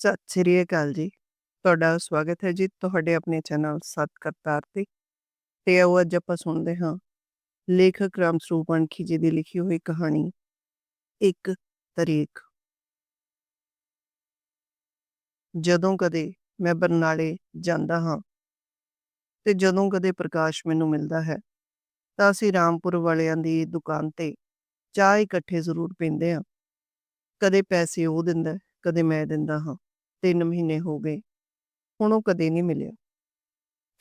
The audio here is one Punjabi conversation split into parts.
ਸਤਿ ਸ੍ਰੀ ਅਕਾਲ ਜੀ। ਤੁਹਾਡਾ ਸਵਾਗਤ ਹੈ ਜੀ ਤੁਹਾਡੇ ਆਪਣੇ ਚੈਨਲ ਸਤ ਕਰਤਾਰ ਤੇ। ਤੇ ਆਓ ਅੱਜ ਆਪਾਂ ਸੁਣਦੇ ਹਾਂ ਲੇਖਕ ਰਾਮ ਸਰੂਪ ਅਣਖੀ ਜੀ ਦੀ ਲਿਖੀ ਹੋਈ ਕਹਾਣੀ ਇੱਕ ਤਰੀਕ। ਜਦੋਂ ਕਦੇ ਮੈਂ ਬਰਨਾਲੇ ਜਾਂਦਾ ਹਾਂ ਤੇ ਜਦੋਂ ਕਦੇ ਪ੍ਰਕਾਸ਼ ਮੈਨੂੰ ਮਿਲਦਾ ਹੈ ਤਾਂ ਅਸੀਂ ਰਾਮਪੁਰ ਵਾਲਿਆਂ ਦੀ ਦੁਕਾਨ ਤੇ ਚਾਹ ਇਕੱਠੇ ਜ਼ਰੂਰ ਪੀਂਦੇ ਹਾਂ। ਕਦੇ ਪੈਸੇ ਉਹ ਦਿੰਦਾ, ਕਦੇ ਮੈਂ ਦਿੰਦਾ ਹਾਂ। ਤਿੰਨ ਮਹੀਨੇ ਹੋ ਗਏ, ਹੁਣ ਉਹ ਕਦੇ ਨਹੀਂ ਮਿਲਿਆ।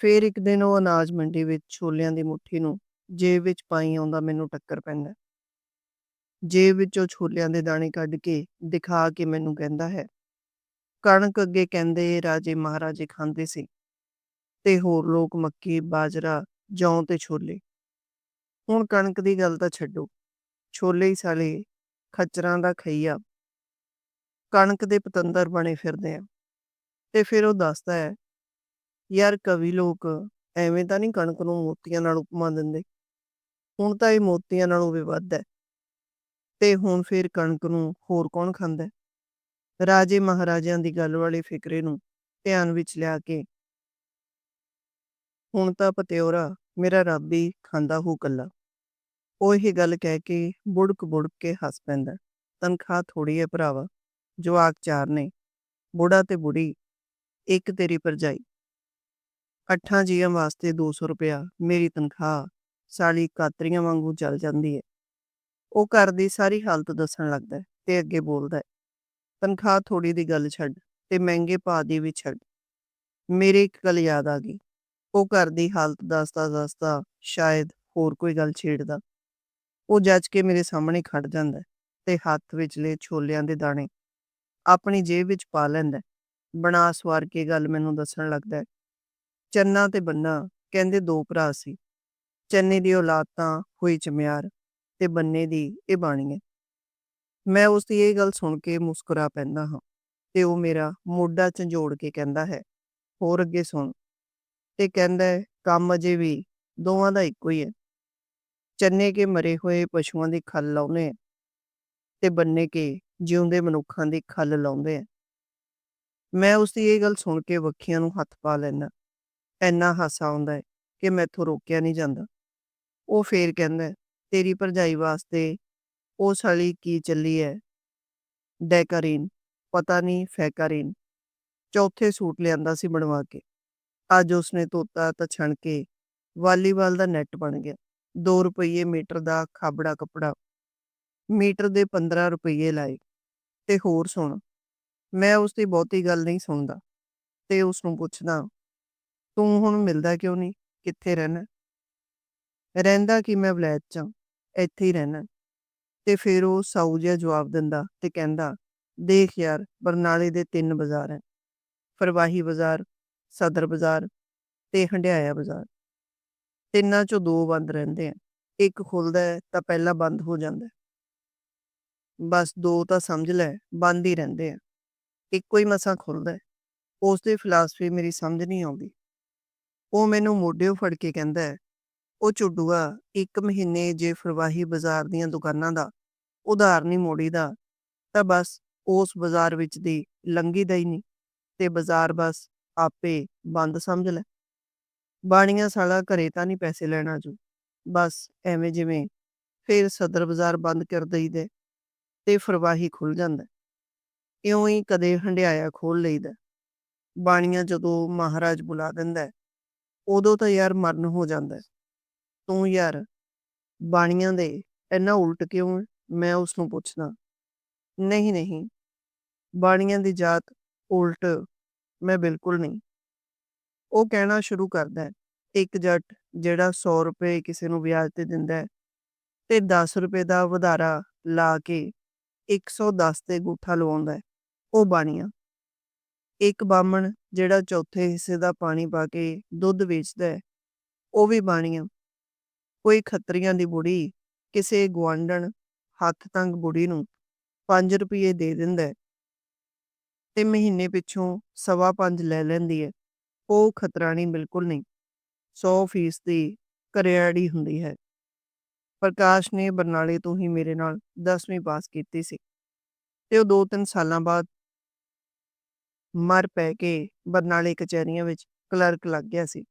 ਫੇਰ ਇੱਕ ਦਿਨ ਉਹ ਅਨਾਜ ਮੰਡੀ ਵਿੱਚ ਛੋਲਿਆਂ ਦੀ ਮੁੱਠੀ ਨੂੰ ਜੇਬ ਵਿੱਚ ਪਾਈ ਆਉਂਦਾ ਮੈਨੂੰ ਟੱਕਰ ਪੈਂਦਾ। ਜੇਬ ਵਿੱਚੋਂ ਛੋਲਿਆਂ ਦੇ ਦਾਣੇ ਕੱਢ ਕੇ ਦਿਖਾ ਕੇ ਮੈਨੂੰ ਕਹਿੰਦਾ ਹੈ, ਕਣਕ ਅੱਗੇ ਕਹਿੰਦੇ ਰਾਜੇ ਮਹਾਰਾਜੇ ਖਾਂਦੇ ਸੀ, ਤੇ ਹੋਰ ਲੋਕ ਮੱਕੀ, ਬਾਜਰਾ, ਜੌਂ ਤੇ ਛੋਲੇ ਹੁਣ ਕਣਕ ਦੀ ਗੱਲ ਤਾਂ ਛੱਡੋ, ਛੋਲੇ ਹੀ ਸਾਲੇ ਖੱਚਰਾਂ ਦਾ ਖਈਆ ਕਣਕ ਦੇ ਪਤੰਦਰ ਬਣੇ ਫਿਰਦੇ ਆ। ਤੇ ਫਿਰ ਉਹ ਦੱਸਦਾ ਹੈ, ਯਾਰ ਕਵੀ ਲੋਕ ਐਵੇਂ ਤਾਂ ਨਹੀਂ ਕਣਕ ਨੂੰ ਮੋਤੀਆਂ ਨਾਲ ਉਪਮਾ ਦਿੰਦੇ। ਹੁਣ ਤਾਂ ਇਹ ਮੋਤੀਆਂ ਨਾਲੋਂ ਵੀ ਵੱਧ ਹੈ। ਤੇ ਹੁਣ ਫਿਰ ਕਣਕ ਨੂੰ ਹੋਰ ਕੌਣ ਖਾਂਦਾ ਰਾਜੇ ਮਹਾਰਾਜਿਆਂ ਦੀ ਗੱਲ ਵਾਲੇ ਫਿਕਰੇ ਨੂੰ ਧਿਆਨ ਵਿੱਚ ਲਿਆ ਕੇ, ਹੁਣ ਤਾਂ ਪਤਿਓਰਾ, ਮੇਰਾ ਰੱਬ ਹੀ ਖਾਂਦਾ ਹੋ ਕੱਲਾ। ਉਹ ਇਹ ਗੱਲ ਕਹਿ ਕੇ ਬੁੜਕ ਬੁੜਕ ਕੇ ਹੱਸ ਪੈਂਦਾ ਤਨਖਾਹ ਥੋੜੀ ਹੈ ਭਰਾਵਾ। ਜਵਾਕ ਚਾਰ ਨੇ ਬੁੜਾ ਤੇ ਬੁੜੀ, ਇੱਕ ਤੇਰੀ ਭਰਜਾਈ। ਅੱਠਾਂ ਜੀਆਂ ਵਾਸਤੇ 200 ਰੁਪਇਆ, ਮੇਰੀ ਤਨਖਾਹ, ਸਾਲੀ ਕਾਤਰੀਆਂ ਵਾਂਗੂ ਚੱਲ ਜਾਂਦੀ ਹੈ ਉਹ ਘਰ ਦੀ ਸਾਰੀ ਹਾਲਤ ਦੱਸਣ ਲੱਗਦਾ ਤੇ ਅੱਗੇ ਬੋਲਦਾ ਹੈ, ਤਨਖਾਹ ਥੋੜੀ ਦੀ ਗੱਲ ਛੱਡ ਤੇ ਮਹਿੰਗੇ ਭਾਅ ਦੀ ਵੀ ਛੱਡ। ਮੇਰੇ ਇੱਕ ਗੱਲ ਯਾਦ ਆ ਗਈ, ਉਹ ਘਰ ਦੀ ਹਾਲਤ ਦੱਸਦਾ ਦੱਸਦਾ ਸ਼ਾਇਦ ਹੋਰ ਕੋਈ ਗੱਲ ਛੇੜਦਾ। ਉਹ ਜੱਜ ਕੇ ਮੇਰੇ ਸਾਹਮਣੇ ਖੜ ਜਾਂਦਾ ਤੇ ਹੱਥ ਵਿਚਲੇ ਛੋਲਿਆਂ ਦੇ ਦਾਣੇ ਆਪਣੀ ਜੇਬ ਵਿੱਚ ਪਾ ਲੈਂਦਾ ਬਣਾ ਸਵਾਰ ਕੇ ਗੱਲ ਮੈਨੂੰ ਦੱਸਣ ਲੱਗਦਾ ਚੰਨਾ ਤੇ ਬੰਨਾ ਕਹਿੰਦੇ ਦੋ ਭਰਾ ਸੀ। ਚੰਨੇ ਦੀ ਔਲਾਦ ਤਾਂ ਹੋਈ ਚਮਿਆਰ ਤੇ ਬੰਨੇ ਦੀ ਇਹ ਬਾਣੀ ਹੈ। ਮੈਂ ਉਸ ਦੀ ਇਹ ਗੱਲ ਸੁਣ ਕੇ ਮੁਸਕਰਾ ਪੈਂਦਾ ਹਾਂ ਤੇ ਉਹ ਮੇਰਾ ਮੋਢਾ ਝੰਜੋੜ ਕੇ ਕਹਿੰਦਾ ਹੈ, ਹੋਰ ਅੱਗੇ ਸੁਣ। ਤੇ ਕਹਿੰਦਾ ਕੰਮ ਅਜੇ ਵੀ ਦੋਵਾਂ ਦਾ ਇੱਕੋ ਹੀ ਹੈ। ਚੰਨੇ ਕੇ ਮਰੇ ਹੋਏ ਪਸ਼ੂਆਂ ਦੀ ਖੱਲ ਲਾਉਨੇ ਆ ਤੇ ਬੰਨੇ ਕੇ ਜਿਉਂਦੇ ਮਨੁੱਖਾਂ ਦੀ ਖੱਲ ਲਾਉਂਦੇ ਆ। ਮੈਂ ਉਸ ਦੀ ਇਹ ਗੱਲ ਸੁਣ ਕੇ ਵੱਖੀਆਂ ਨੂੰ ਹੱਥ ਪਾ ਲੈਣਾ ਐਨਾ ਹਾਸਾ ਆਉਂਦਾ ਹੈ ਕਿ ਮੈਥੋਂ ਰੋਕਿਆ ਨਹੀਂ ਜਾਂਦਾ। ਉਹ ਫੇਰ ਕਹਿੰਦਾ ਤੇਰੀ ਭਰਜਾਈ ਵਾਸਤੇ ਉਹ ਸਾਲੀ ਕੀ ਚੱਲੀ ਹੈ ਡੈਕਰੀਨ, ਪਤਾ ਨਹੀਂ, ਫੈਕਰੀਨ। ਚੌਥੇ ਸੂਟ ਲਿਆਂਦਾ ਸੀ ਬਣਵਾ ਕੇ। ਅੱਜ ਉਸਨੇ ਧੋਤਾ ਤਾਂ ਛਣ ਕੇ ਵਾਲੀਬਾਲ ਦਾ ਨੈਟ ਬਣ ਗਿਆ। 2 ਰੁਪਏ ਮੀਟਰ ਦਾ ਖਾਬੜਾ ਕੱਪੜਾ। ਮੀਟਰ ਦੇ 15 ਰੁਪਏ ਲਾਏ। ਤੇ ਹੋਰ ਸੁਣ। ਮੈਂ ਉਸ ਦੀ ਬਹੁਤੀ ਗੱਲ ਨਹੀਂ ਸੁਣਦਾ। ਤੇ ਉਸ ਨੂੰ ਪੁੱਛਦਾ, ਤੂੰ ਹੁਣ ਮਿਲਦਾ ਕਿਉਂ ਨਹੀਂ? ਕਿੱਥੇ ਰਹਿਣਾ? ਰਹਿੰਦਾ ਕਿ ਮੈਂ ਵਲੈਤ ਚ ਇੱਥੇ ਹੀ ਰਹਿਣਾ। ਤੇ ਫਿਰ ਉਹ ਸਾਊ ਜਿਹਾ ਜਵਾਬ ਦਿੰਦਾ ਤੇ ਕਹਿੰਦਾ, ਦੇਖ ਯਾਰ, ਬਰਨਾਲੇ ਦੇ ਤਿੰਨ ਬਾਜ਼ਾਰ ਹੈ ਫਰਵਾਹੀ ਬਾਜ਼ਾਰ, ਸਦਰ ਬਾਜ਼ਾਰ ਤੇ ਹੰਡਿਆਇਆ ਬਾਜ਼ਾਰ। ਤਿੰਨਾਂ ਚੋਂ ਦੋ ਬੰਦ ਰਹਿੰਦੇ ਆ ਇੱਕ ਖੁੱਲਦਾ ਹੈ ਤਾਂ ਪਹਿਲਾ ਬੰਦ ਹੋ ਜਾਂਦਾ ਬਸ ਦੋ ਤਾਂ ਸਮਝ ਲੈ, ਬੰਦ ਹੀ ਰਹਿੰਦੇ ਆ। ਇੱਕੋ ਹੀ ਮਸਾਂ ਖੁੱਲਦਾ ਹੈ। ਉਸ ਦੀ ਫਿਲਾਸਫੀ ਮੇਰੀ ਸਮਝ ਨਹੀਂ ਆਉਂਦੀ। ਉਹ ਮੈਨੂੰ ਮੋਢਿਓ ਫੜ ਕੇ ਕਹਿੰਦਾ ਹੈ, ਉਹ ਚੁੱਡੂਆ ਇੱਕ ਮਹੀਨੇ ਜੇ ਫਰਵਾਹੀ ਬਾਜ਼ਾਰ ਦੀਆਂ ਦੁਕਾਨਾਂ ਦਾ, ਉਧਾਰ ਨਹੀਂ ਮੋੜੀਦਾ ਤਾਂ ਬਸ ਉਸ ਬਾਜ਼ਾਰ ਵਿੱਚ ਦੀ ਲੰਘੀਦਾ ਹੀ ਨਹੀਂ, ਤੇ ਬਾਜ਼ਾਰ ਬਸ ਆਪੇ ਬੰਦ ਸਮਝ ਲੈ। ਬਾਣੀਆਂ ਸਾਲਾ ਘਰੇ ਤਾਂ ਨਹੀਂ ਪੈਸੇ ਲੈਣਾ ਜੂ ਬਸ ਐਵੇਂ ਜਿਵੇਂ ਫਿਰ ਸਦਰ ਬਾਜ਼ਾਰ ਬੰਦ ਕਰ ਦਈਦੇ ਤੇ ਫਰਵਾਹੀ ਖੁੱਲ ਜਾਂਦਾ ਇਉਂ ਹੀ ਕਦੇ ਹੰਡਿਆਇਆ ਖੋਲ ਲਈਦਾ ਬਾਣੀਆਂ ਜਦੋਂ ਮਹਾਰਾਜ ਬੁਲਾ ਦਿੰਦਾ ਉਦੋਂ ਤਾਂ ਯਾਰ ਮਰਨ ਹੋ ਜਾਂਦਾ ਤੂੰ ਯਾਰ, ਬਾਣੀਆਂ ਦੇ ਇੰਨਾ ਉਲਟ ਕਿਉਂ ਮੈਂ ਉਸ ਨੂੰ ਪੁੱਛਦਾ ਨਹੀਂ ਨਹੀਂ, ਬਾਣੀਆਂ ਦੀ ਜਾਤ ਉਲਟ ਮੈਂ ਬਿਲਕੁਲ ਨਹੀਂ। ਉਹ ਕਹਿਣਾ ਸ਼ੁਰੂ ਕਰਦਾ ਇੱਕ ਜੱਟ ਜਿਹੜਾ 100 ਰੁਪਏ ਕਿਸੇ ਨੂੰ ਵਿਆਜ ਤੇ ਦਿੰਦਾ ਹੈ ਤੇ 10 ਰੁਪਏ ਦਾ ਵਧਾਰਾ ਲਾ ਕੇ 110 ਤੇ ਗੂਠਾ ਲਵਾਉਂਦਾ ਹੈ, ਉਹ ਬਾਣੀਆਂ। ਇੱਕ ਬਾਮਣ ਜਿਹੜਾ ਚੌਥੇ ਹਿੱਸੇ ਦਾ ਪਾਣੀ ਪਾ ਕੇ ਦੁੱਧ ਵੇਚਦਾ ਹੈ, ਉਹ ਵੀ ਬਾਣੀਆਂ। ਕੋਈ ਖੱਤਰੀਆਂ ਦੀ ਬੁੜੀ, ਕਿਸੇ ਗੁਆਂਢਣ ਹੱਥ ਤੰਗ ਬੁੜੀ ਨੂੰ 5 ਰੁਪਏ ਦੇ ਦਿੰਦਾ ਹੈ ਤੇ ਮਹੀਨੇ ਪਿੱਛੋਂ ਸਵਾ ਪੰਜ ਲੈ ਲੈਂਦੀ ਹੈ। ਉਹ ਖਤਰਾਣੀ ਬਿਲਕੁਲ ਨਹੀਂ 100 ਫੀਸਦੀ ਕਰਿਆੜੀ ਹੁੰਦੀ ਹੈ। ਪ੍ਰਕਾਸ਼ ਨੇ ਬਰਨਾਲੇ ਤੋਂ ਹੀ ਮੇਰੇ ਨਾਲ 10ਵੀਂ ਪਾਸ ਕੀਤੀ ਸੀ ਤੇ ਉਹ 2-3 ਸਾਲਾਂ ਬਾਅਦ ਮਰ ਪੈ ਕੇ ਬਰਨਾਲੇ ਕਚਹਿਰੀਆਂ ਵਿੱਚ ਕਲਰਕ ਲੱਗ ਗਿਆ ਸੀ।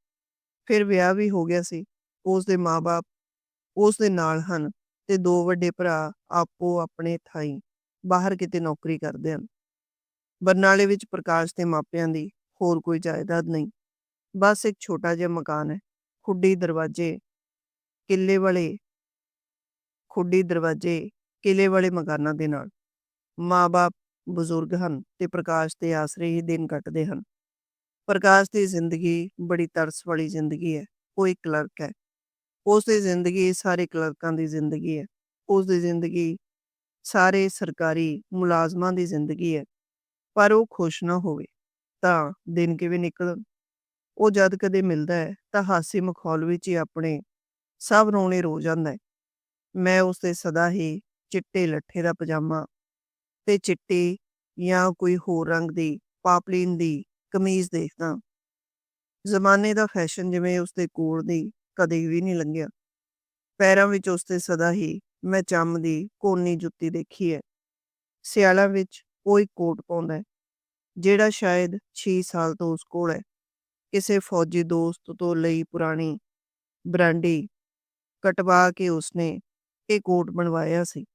ਫਿਰ ਵਿਆਹ ਵੀ ਹੋ ਗਿਆ ਸੀ। ਉਸ ਦੇ ਮਾਪੇ ਉਸ ਦੇ ਨਾਲ ਹਨ ਤੇ ਦੋ ਵੱਡੇ ਭਰਾ ਆਪੋ ਆਪਣੇ ਥਾਈ ਬਾਹਰ ਕਿਤੇ ਨੌਕਰੀ ਕਰਦੇ ਹਨ। ਬਰਨਾਲੇ ਵਿੱਚ ਪ੍ਰਕਾਸ਼ ਦੇ ਮਾਪਿਆਂ ਦੀ ਹੋਰ ਕੋਈ ਜਾਇਦਾਦ ਨਹੀਂ। ਬਸ ਇੱਕ ਛੋਟਾ ਜਿਹਾ ਮਕਾਨ ਹੈ। ਖੁੱਡੀ ਦਰਵਾਜ਼ੇ, ਕਿੱਲੇ ਵਾਲੇ ਖੁੱਡੀ ਦਰਵਾਜ਼ੇ ਕਿਲੇ ਵਾਲੇ ਮਕਾਨਾਂ ਦੇ ਨਾਲ। ਮਾਂ-ਬਾਪ ਬਜ਼ੁਰਗ ਹਨ ਤੇ ਪ੍ਰਕਾਸ਼ ਦੇ ਆਸਰੇ ਹੀ ਦਿਨ ਕੱਟਦੇ ਹਨ। ਪ੍ਰਕਾਸ਼ ਦੀ ਜ਼ਿੰਦਗੀ ਬੜੀ ਤਰਸ ਵਾਲੀ ਜ਼ਿੰਦਗੀ ਹੈ, ਉਹ ਇੱਕ ਕਲਰਕ ਹੈ। ਉਸ ਦੀ ਜ਼ਿੰਦਗੀ ਸਾਰੇ ਕਲਰਕਾਂ ਦੀ ਜ਼ਿੰਦਗੀ ਹੈ। ਉਸ ਦੀ ਜ਼ਿੰਦਗੀ ਸਾਰੇ ਸਰਕਾਰੀ ਮੁਲਾਜ਼ਮਾਂ ਦੀ ਜ਼ਿੰਦਗੀ ਹੈ। ਪਰ ਉਹ ਖੁਸ਼ ਨਾ ਹੋਵੇ, ਤਾਂ ਦਿਨ ਕਿਵੇਂ ਨਿਕਲਣ? ਉਹ ਜਦ ਕਦੇ ਮਿਲਦਾ ਹੈ, ਤਾਂ ਹਾਸੀ ਮਖੌਲ ਵਿੱਚ ਹੀ ਆਪਣੇ ਸਭ ਰੋਣੇ ਰੋ ਜਾਂਦਾ ਹੈ। ਮੈਂ ਉਸ ਦੇ ਸਦਾ ਹੀ ਚਿੱਟੇ ਲੱਠੇ ਦਾ ਪਜਾਮਾ ਤੇ ਚਿੱਟੀ ਜਾਂ ਕੋਈ ਹੋਰ ਰੰਗ ਦੀ ਪਾਪਲੀਨ ਦੀ ਕਮੀਜ਼ ਦੇਖਦਾ। ਜ਼ਮਾਨੇ ਦਾ ਫੈਸ਼ਨ ਜਿਵੇਂ ਉਸ ਦੇ ਕੋਲ ਦੀ ਕਦੇ ਵੀ ਨਹੀਂ ਲੰਘਿਆ। ਪੈਰਾਂ ਵਿੱਚ ਉਸ ਦੇ ਸਦਾ ਹੀ ਮੈਂ ਚੰਮ ਦੀ ਕੋਨੀ ਜੁੱਤੀ ਦੇਖੀ ਹੈ। ਸਿਆਲਾਂ ਵਿੱਚ ਕੋਈ ਕੋਟ ਪਾਉਂਦਾ ਹੈ, ਜਿਹੜਾ ਸ਼ਾਇਦ 6 ਸਾਲ ਤੋਂ ਉਸ ਕੋਲ ਹੈ। ਕਿਸੇ ਫੌਜੀ ਦੋਸਤ ਤੋਂ ਲਈ ਪੁਰਾਣੀ ਬਰਾਂਡੀ ਕਟਵਾ ਕੇ ਉਸਨੇ ਇਹ ਕੋਟ ਬਣਵਾਇਆ ਸੀ।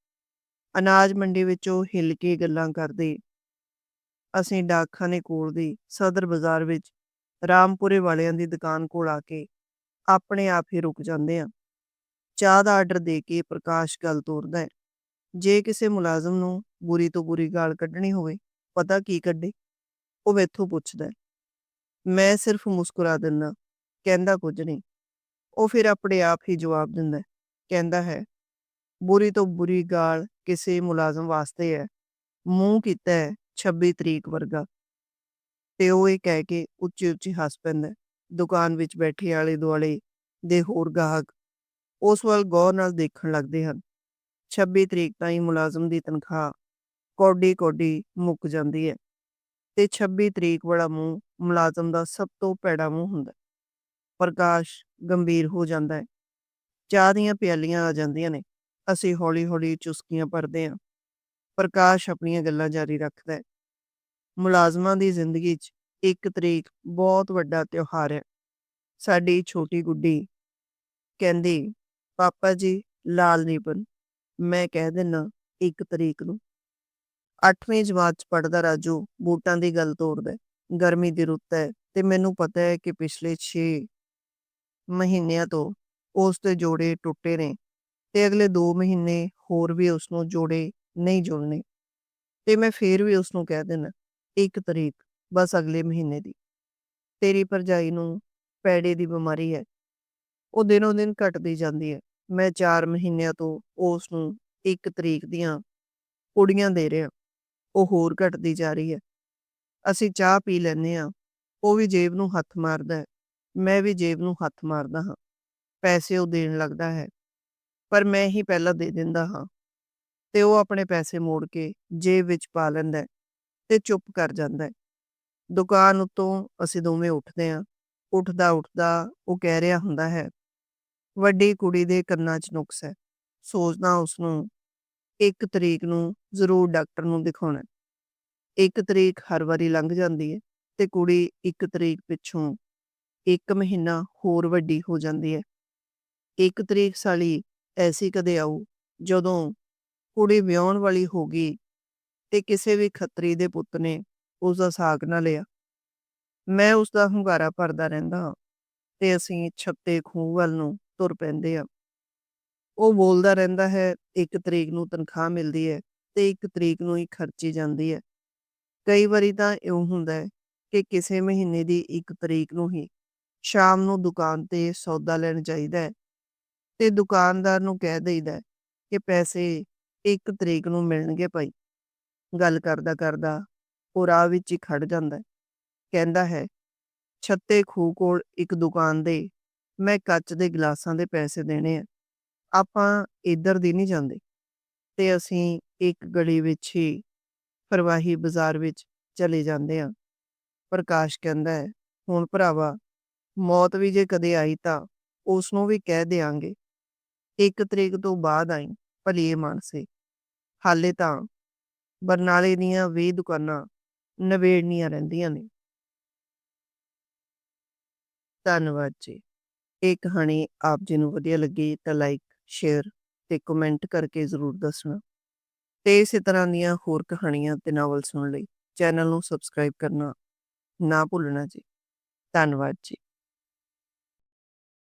ਅਨਾਜ ਮੰਡੀ ਵਿੱਚੋਂ ਹਿੱਲ ਕੇ ਗੱਲਾਂ ਕਰਦੇ। ਅਸੀਂ ਡਾਕਖਾਨੇ ਕੋਲ ਦੀ ਸਦਰ ਬਾਜ਼ਾਰ ਵਿੱਚ ਰਾਮਪੁਰੇ ਵਾਲਿਆਂ ਦੀ ਦੁਕਾਨ ਕੋਲ ਆ ਕੇ ਆਪਣੇ ਆਪ ਹੀ ਰੁਕ ਜਾਂਦੇ ਆ ਚਾਹ ਦਾ ਆਰਡਰ ਦੇ ਕੇ ਪ੍ਰਕਾਸ਼ ਗੱਲ ਤੋਰਦਾ ਹੈ। ਜੇ ਕਿਸੇ ਮੁਲਾਜ਼ਮ ਨੂੰ ਬੁਰੀ ਤੋਂ ਬੁਰੀ ਗਾਲ ਕੱਢਣੀ ਹੋਵੇ, ਪਤਾ ਕੀ ਕੱਢੇ? ਉਹ ਮੈਥੋਂ ਪੁੱਛਦਾ ਮੈਂ ਸਿਰਫ ਮੁਸਕਰਾ ਦਿੰਦਾ, ਕਹਿੰਦਾ ਕੁਝ ਨਹੀਂ। ਉਹ ਫਿਰ ਆਪਣੇ ਆਪ ਹੀ ਜਵਾਬ ਦਿੰਦਾ ਕਹਿੰਦਾ ਹੈ ਬੁਰੀ ਤੋਂ ਬੁਰੀ ਗਾਲ ਕਿਸੇ ਮੁਲਾਜ਼ਮ ਵਾਸਤੇ ਹੈ। ਮੂੰਹ ਕੀਤਾ ਹੈ 26 ਤਰੀਕ ਵਰਗਾ। ਤੇ ਉਹ ਇਹ ਕਹਿ ਕੇ ਉੱਚੀ ਉੱਚੀ ਹੱਸ ਪੈਂਦਾ ਦੁਕਾਨ ਵਿੱਚ ਬੈਠੇ ਆਲੇ ਦੁਆਲੇ ਦੇ ਹੋਰ ਗਾਹਕ ਉਸ ਵੱਲ ਗੌਰ ਨਾਲ ਦੇਖਣ ਲੱਗਦੇ ਹਨ। 26 ਤਰੀਕ ਤਾਈਂ ਮੁਲਾਜ਼ਮ ਦੀ ਤਨਖਾਹ ਕੋਡੀ ਕੋਡੀ ਮੁੱਕ ਜਾਂਦੀ ਹੈ ਤੇ 26 ਤਰੀਕ ਵਾਲਾ ਮੂੰਹ ਮੁਲਾਜ਼ਮ ਦਾ ਸਭ ਤੋਂ ਭੈੜਾ ਮੂੰਹ ਹੁੰਦਾ ਪ੍ਰਕਾਸ਼ ਗੰਭੀਰ ਹੋ ਜਾਂਦਾ ਹੈ। ਚਾਹ ਦੀਆਂ ਪਿਆਲੀਆਂ ਆ ਜਾਂਦੀਆਂ ਨੇ। ਅਸੀਂ ਹੌਲੀ-ਹੌਲੀ ਚੁਸਕੀਆਂ ਭਰਦੇ ਹਾਂ। ਪ੍ਰਕਾਸ਼ ਆਪਣੀਆਂ ਗੱਲਾਂ ਜਾਰੀ ਰੱਖਦਾ ਹੈ। ਮੁਲਾਜ਼ਮਾਂ ਦੀ ਜ਼ਿੰਦਗੀ 'ਚ ਇੱਕ ਤਰੀਕ ਬਹੁਤ ਵੱਡਾ ਤਿਉਹਾਰ ਹੈ। ਸਾਡੀ ਛੋਟੀ ਗੁੱਡੀ ਕਹਿੰਦੀ, ਪਾਪਾ ਜੀ, ਲਾਲ ਰਿਬਨ ਮੈਂ ਕਹਿ ਦਿੰਨਾ ਇੱਕ ਤਰੀਕ ਨੂੰ। 8ਵੀਂ ਜਮਾਤ 'ਚ ਪੜਦਾ ਰਾਜੂ ਬੂਟਾਂ ਦੀ ਗੱਲ ਤੋਰਦਾ ਗਰਮੀ ਦੀ ਰੁੱਤ ਹੈ ਤੇ ਮੈਨੂੰ ਪਤਾ ਹੈ ਕਿ ਪਿਛਲੇ 6 ਮਹੀਨਿਆਂ ਤੋਂ ਉਸ ਦੇ ਜੋੜੇ ਟੁੱਟੇ ਨੇ। ਤੇ ਅਗਲੇ 2 ਮਹੀਨੇ ਹੋਰ ਵੀ ਉਸ ਨੂੰ ਜੋੜੇ ਨਹੀਂ ਜੁੜਨੇ। ਤੇ ਮੈਂ ਫੇਰ ਵੀ ਉਸ ਨੂੰ ਕਹਿ ਦੇਣਾ ਇੱਕ ਤਰੀਕ, ਬਸ ਅਗਲੇ ਮਹੀਨੇ ਦੀ। ਤੇਰੀ ਭਰਜਾਈ ਨੂੰ ਪੈੜੇ ਦੀ ਬਿਮਾਰੀ ਹੈ। ਉਹ ਦਿਨੋਂ ਦਿਨ ਘਟਦੀ ਜਾਂਦੀ ਹੈ। ਮੈਂ 4 ਮਹੀਨਿਆਂ ਤੋਂ ਉਸ ਨੂੰ ਇੱਕ ਤਰੀਕ ਦੀਆਂ ਕੁੜੀਆਂ ਦੇ ਰਿਹਾ। ਉਹ ਹੋਰ ਘਟਦੀ ਜਾ ਰਹੀ ਹੈ। ਅਸੀਂ ਚਾਹ ਪੀ ਲੈਂਦੇ ਹਾਂ। ਉਹ ਵੀ ਜੇਬ ਨੂੰ ਹੱਥ ਮਾਰਦਾ ਹੈ। ਮੈਂ ਵੀ ਜੇਬ ਨੂੰ ਹੱਥ ਮਾਰਦਾ ਹਾਂ। ਪੈਸੇ ਉਹ ਦੇਣ ਲੱਗਦਾ ਹੈ। ਪਰ ਮੈਂ ਹੀ ਪਹਿਲਾਂ ਦੇ ਦਿੰਦਾ ਹਾਂ। ਤੇ ਉਹ ਆਪਣੇ ਪੈਸੇ ਮੋੜ ਕੇ ਜੇਬ ਵਿੱਚ ਪਾ ਲੈਂਦਾ ਹੈ ਤੇ ਚੁੱਪ ਕਰ ਜਾਂਦਾ ਹੈ। ਦੁਕਾਨ ਉੱਤੋਂ ਅਸੀਂ ਦੋਵੇਂ ਉੱਠਦੇ ਹਾਂ। ਉੱਠਦਾ ਉੱਠਦਾ ਉਹ ਕਹਿ ਰਿਹਾ ਹੁੰਦਾ ਹੈ, ਵੱਡੀ ਕੁੜੀ ਦੇ ਕੰਨਾਂ 'ਚ ਨੁਕਸ ਹੈ। ਸੋਚਦਾ ਉਸ ਨੂੰ ਇੱਕ ਤਰੀਕ ਨੂੰ ਜ਼ਰੂਰ ਡਾਕਟਰ ਨੂੰ ਦਿਖਾਉਣਾ ਇੱਕ ਤਰੀਕ ਹਰ ਵਾਰੀ ਲੰਘ ਜਾਂਦੀ ਹੈ ਤੇ ਕੁੜੀ ਇੱਕ ਤਰੀਕ ਪਿੱਛੋਂ ਇੱਕ ਮਹੀਨਾ ਹੋਰ ਵੱਡੀ ਹੋ ਜਾਂਦੀ ਹੈ। ਇੱਕ ਤਰੀਕ ਸਾਲੀ ਐਸੀ ਕਦੇ ਆਉ ਜਦੋਂ ਕੁੜੀ ਵਿਆਹੁਣ ਵਾਲੀ ਹੋ ਗਈ ਤੇ ਕਿਸੇ ਵੀ ਖੱਤਰੀ ਦੇ ਪੁੱਤ ਨੇ ਉਸ ਦਾ ਸਾਕ ਨਾ ਲਿਆ। ਮੈਂ ਉਸ ਦਾ ਹੁੰਗਾਰਾ ਭਰਦਾ ਰਹਿੰਦਾ ਹਾਂ ਤੇ ਅਸੀਂ ਛੱਤੇ ਖੂਹ ਵੱਲ ਨੂੰ ਤੁਰ ਪੈਂਦੇ ਹਾਂ। ਉਹ ਬੋਲਦਾ ਰਹਿੰਦਾ ਹੈ, ਇੱਕ ਤਰੀਕ ਨੂੰ ਤਨਖਾਹ ਮਿਲਦੀ ਹੈ ਤੇ ਇੱਕ ਤਰੀਕ ਨੂੰ ਹੀ ਖਰਚੀ ਜਾਂਦੀ ਹੈ। ਕਈ ਵਾਰੀ ਤਾਂ ਇਉਂ ਹੁੰਦਾ ਹੈ ਕਿ ਕਿਸੇ ਮਹੀਨੇ ਦੀ ਇੱਕ ਤਰੀਕ ਨੂੰ ਹੀ ਸ਼ਾਮ ਨੂੰ ਦੁਕਾਨ ਤੇ ਸੌਦਾ ਲੈਣ ਚਾਹੀਦਾ ਹੈ ਤੇ ਦੁਕਾਨਦਾਰ ਨੂੰ ਕਹਿ ਦੇਈਦਾ ਕਿ ਪੈਸੇ ਇੱਕ ਤਰੀਕ ਨੂੰ ਮਿਲਣਗੇ ਭਾਈ। ਗੱਲ ਕਰਦਾ ਕਰਦਾ ਉਹ ਰਾਹ ਵਿੱਚ ਹੀ ਖੜ ਜਾਂਦਾ। ਹੈ ਕਹਿੰਦਾ ਹੈ, ਛੱਤੇ ਖੂਹ ਕੋਲ ਇੱਕ ਦੁਕਾਨ ਦੇ, ਮੈਂ ਕੱਚ ਦੇ ਗਲਾਸਾਂ ਦੇ ਪੈਸੇ ਦੇਣੇ ਆ। ਆਪਾਂ ਇੱਧਰ ਦੀ ਨਹੀਂ ਜਾਂਦੇ। ਤੇ ਅਸੀਂ ਇੱਕ ਗਲੀ ਵਿੱਚ ਹੀ ਫਰਵਾਹੀ ਬਾਜ਼ਾਰ ਵਿੱਚ ਚਲੇ ਜਾਂਦੇ ਹਾਂ। ਪ੍ਰਕਾਸ਼ ਕਹਿੰਦਾ ਹੈ, ਹੁਣ ਭਰਾਵਾ, ਮੌਤ ਵੀ ਜੇ ਕਦੇ ਆਈ ਤਾਂ ਉਸ ਨੂੰ ਵੀ ਕਹਿ ਦਿਆਂਗੇ। ਇੱਕ ਤਰੀਕ ਤੋਂ ਬਾਅਦ ਆਈ ਭਲੀਏ ਮਾਨਸੇ ਹਾਲੇ ਤਾਂ ਬਰਨਾਲੇ ਦੀਆਂ 20 ਦੁਕਾਨਾਂ ਨਵੇੜਨੀਆਂ ਰਹਿੰਦੀਆਂ ਨੇ। ਧੰਨਵਾਦ ਜੀ। ਇਹ ਕਹਾਣੀ ਆਪ ਜੀ ਨੂੰ ਵਧੀਆ ਲੱਗੀ ਤਾਂ ਲਾਈਕ, ਸ਼ੇਅਰ ਤੇ ਕਮੈਂਟ ਕਰਕੇ ਜ਼ਰੂਰ ਦੱਸਣਾ। ਤੇ ਇਸੇ ਤਰ੍ਹਾਂ ਦੀਆਂ ਹੋਰ ਕਹਾਣੀਆਂ ਤੇ ਨਾਵਲ ਸੁਣਨ ਲਈ ਚੈਨਲ ਨੂੰ ਸਬਸਕ੍ਰਾਈਬ ਕਰਨਾ ਨਾ ਭੁੱਲਣਾ ਜੀ। ਧੰਨਵਾਦ ਜੀ।